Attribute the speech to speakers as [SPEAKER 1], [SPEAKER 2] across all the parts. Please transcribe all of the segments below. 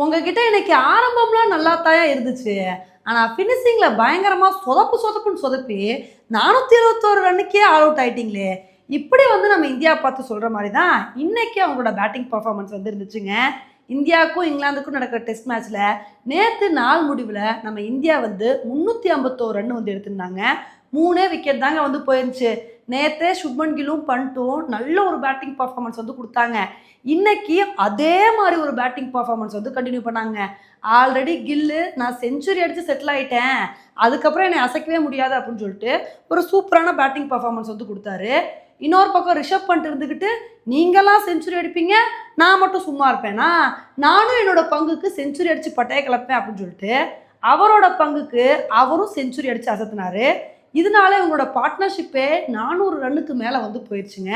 [SPEAKER 1] உங்ககிட்ட இன்னைக்கு ஆரம்பம்லாம் நல்லா தாயா இருந்துச்சு. ஆனால் ஃபினிஷிங்கில் பயங்கரமாக சொதப்பு சொதப்புன்னு சொதப்பி நானூற்றி இருபத்தோரு ரன்னுக்கே ஆல் அவுட் ஆயிட்டீங்களே. இப்படி வந்து நம்ம இந்தியா பார்த்து சொல்கிற மாதிரி தான் இன்னைக்கு அவங்களோட பேட்டிங் பர்ஃபார்மன்ஸ் வந்து இருந்துச்சுங்க. இந்தியாவுக்கும் இங்கிலாந்துக்கும் நடக்கிற டெஸ்ட் மேட்ச்சில் நேற்று நாள் முடிவில் நம்ம இந்தியா வந்து முந்நூற்றி ஐம்பத்தோரு ரன் வந்து எடுத்திருந்தாங்க. மூணே விக்கெட் தாங்க வந்து போயிருந்துச்சு. நேற்றே சுப்மன் கிலும் பண்ணிட்டும் நல்ல ஒரு பேட்டிங் பர்ஃபார்மன்ஸ் வந்து கொடுத்தாங்க. இன்னைக்கு அதே மாதிரி ஒரு பேட்டிங் பர்ஃபார்மன்ஸ் வந்து கண்டினியூ பண்ணாங்க. ஆல்ரெடி கில்லு நான் செஞ்சுரி அடித்து செட்டில் ஆகிட்டேன் அதுக்கப்புறம் என்னை அசைக்கவே முடியாது அப்படின்னு சொல்லிட்டு ஒரு சூப்பரான பேட்டிங் பர்ஃபார்மன்ஸ் வந்து கொடுத்தாரு. இன்னொரு பக்கம் ரிஷப் பண்ணிட்டு இருந்துக்கிட்டு நீங்களாம் செஞ்சுரி அடிப்பீங்க நான் மட்டும் சும்மா இருப்பேனா? நானும் என்னோட பங்குக்கு செஞ்சுரி அடித்து பட்டையை கிளப்பேன் அப்படின்னு சொல்லிட்டு அவரோட பங்குக்கு அவரும் செஞ்சுரி அடித்து அசத்தினாரு. இதனால இவங்களோட பார்ட்னர்ஷிப்பே நானூறு ரன்னுக்கு மேலே வந்து போயிடுச்சுங்க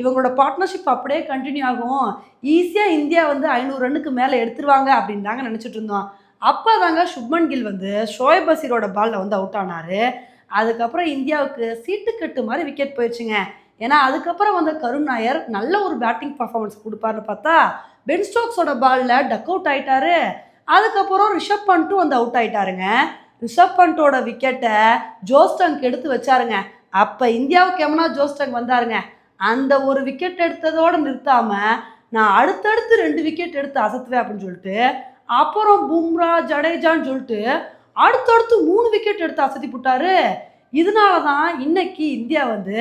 [SPEAKER 1] இவங்களோட பார்ட்னர்ஷிப் அப்படியே கண்டினியூ ஆகும். ஈஸியாக இந்தியா வந்து ஐநூறு ரன்னுக்கு மேலே எடுத்துருவாங்க அப்படின்னு தாங்க நினச்சிட்டு இருந்தோம். அப்போ தாங்க சுப்மன் கில் வந்து ஷோயப் பசீரோட பாலில் வந்து அவுட் ஆனார். அதுக்கப்புறம் இந்தியாவுக்கு சீட்டுக்கட்டு மாதிரி விக்கெட் போயிடுச்சுங்க ஏன்னா அதுக்கப்புறம் வந்த கருண் நாயர் நல்ல ஒரு பேட்டிங் பர்ஃபார்மன்ஸ் கொடுப்பாருன்னு பார்த்தா பென் ஸ்டோக்ஸோட பாலில் டக் அவுட் ஆயிட்டாரு. அதுக்கப்புறம் ரிஷப் பண்ட்டும் வந்து அவுட் ஆயிட்டாருங்க. ரிஷப் பண்ட்டோட விக்கெட்டை ஜோஸ்டங்க் எடுத்து வச்சாருங்க. அப்போ இந்தியாவுக்கு எமனா ஜோஸ்டங் வந்தாருங்க? அந்த ஒரு விக்கெட் எடுத்ததோடு நிறுத்தாமல் நான் அடுத்தடுத்து ரெண்டு விக்கெட் எடுத்து அசத்துவேன் அப்படின்னு சொல்லிட்டு அப்புறம் பும்ரா ஜடேஜான்னு சொல்லிட்டு அடுத்தடுத்து மூணு விக்கெட் எடுத்து அசத்தி போட்டாரு. இதனால தான் இன்னைக்கு இந்தியா வந்து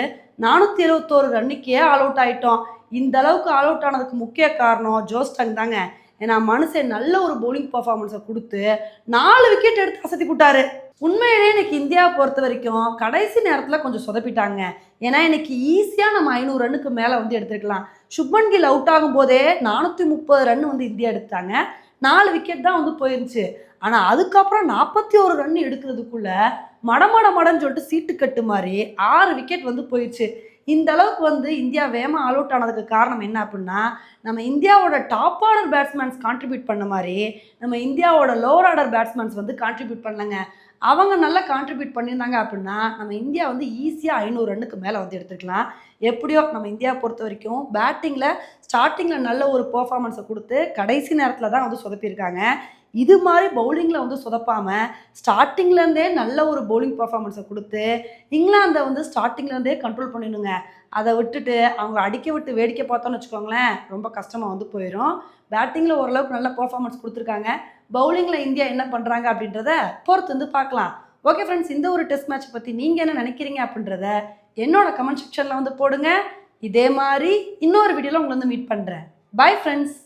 [SPEAKER 1] நானூற்றி எழுபத்தோரு ரன்னுக்கே ஆல் அவுட் ஆகிட்டோம் இந்த அளவுக்கு ஆல் அவுட் ஆனதுக்கு முக்கிய காரணம் ஜோஸ்டங் தாங்க. ஏன்னா மனுஷன் நல்ல ஒரு பவுலிங் பர்ஃபார்மன்ஸை கொடுத்து நாலு விக்கெட் எடுத்து அசத்தி போட்டாரு. உண்மையிலேயே இன்னைக்கு இந்தியாவை பொறுத்த வரைக்கும் கடைசி நேரத்தில் கொஞ்சம் சொதப்பிட்டாங்க. ஏன்னா இன்னைக்கு ஈஸியாக நம்ம ஐநூறு ரன்னுக்கு மேலே வந்து எடுத்துருக்கலாம். சுப்மன் கில் அவுட் ஆகும் போதே நானூற்றி முப்பது ரன் வந்து இந்தியா எடுத்தாங்க நாலு விக்கெட் தான் வந்து போயிருந்துச்சு. ஆனால் அதுக்கப்புறம் நாற்பத்தி ஒரு ரன் எடுக்கிறதுக்குள்ள மடமட மடன்னு சொல்லிட்டு சீட்டு கட்டு மாதிரி ஆறு விக்கெட் வந்து போயிடுச்சு இந்த அளவுக்கு வந்து இந்தியா வேகமாக ஆல் அவுட் ஆனதுக்கு காரணம் என்ன அப்படின்னா நம்ம இந்தியாவோட டாப் ஆர்டர் பேட்ஸ்மேன்ஸ் கான்ட்ரிபியூட் பண்ண மாதிரி நம்ம இந்தியாவோட லோவர் ஆர்டர் பேட்ஸ்மேன்ஸ் வந்து கான்ட்ரிபியூட் பண்ணலங்க. அவங்க நல்லா கான்ட்ரிபியூட் பண்ணியிருந்தாங்க அப்படின்னா நம்ம இந்தியா வந்து ஈஸியாக ஐநூறு ரன்னுக்கு மேலே வந்து எடுத்துக்கலாம் எப்படியோ நம்ம இந்தியா பொறுத்த வரைக்கும் பேட்டிங்கில் ஸ்டார்டிங்கில் நல்ல ஒரு பர்ஃபார்மன்ஸை கொடுத்து கடைசி நேரத்தில் தான் வந்து சொதப்பியிருக்காங்க. இது மாதிரி பவுலிங்கில் வந்து சொதப்பாமல் ஸ்டார்டிங்லேருந்தே நல்ல ஒரு பவுலிங் பர்ஃபார்மன்ஸை கொடுத்து இங்கிலாந்தை வந்து ஸ்டார்டிங்லேருந்தே கண்ட்ரோல் பண்ணிடுங்க. அதை விட்டுட்டு அவங்க அடிக்க விட்டு வேடிக்கை பார்த்தோன்னு வச்சுக்கோங்களேன் ரொம்ப கஷ்டமாக வந்து போயிடும் பேட்டிங்கில் ஓரளவுக்கு நல்ல பர்ஃபார்மன்ஸ் கொடுத்துருக்காங்க. பவுலிங்கில் இந்தியா என்ன பண்ணுறாங்க அப்படின்றத பொறுத்து வந்து பார்க்கலாம். ஓகே ஃப்ரெண்ட்ஸ் இந்த ஒரு டெஸ்ட் மேட்ச் பற்றி நீங்கள் என்ன நினைக்கிறீங்க அப்படின்றத என்னோட கமெண்ட் செக்ஷனில் வந்து போடுங்க. இதே மாதிரி இன்னொரு வீடியோவில் உங்களை வந்து மீட் பண்ணுறேன் பை ஃப்ரெண்ட்ஸ்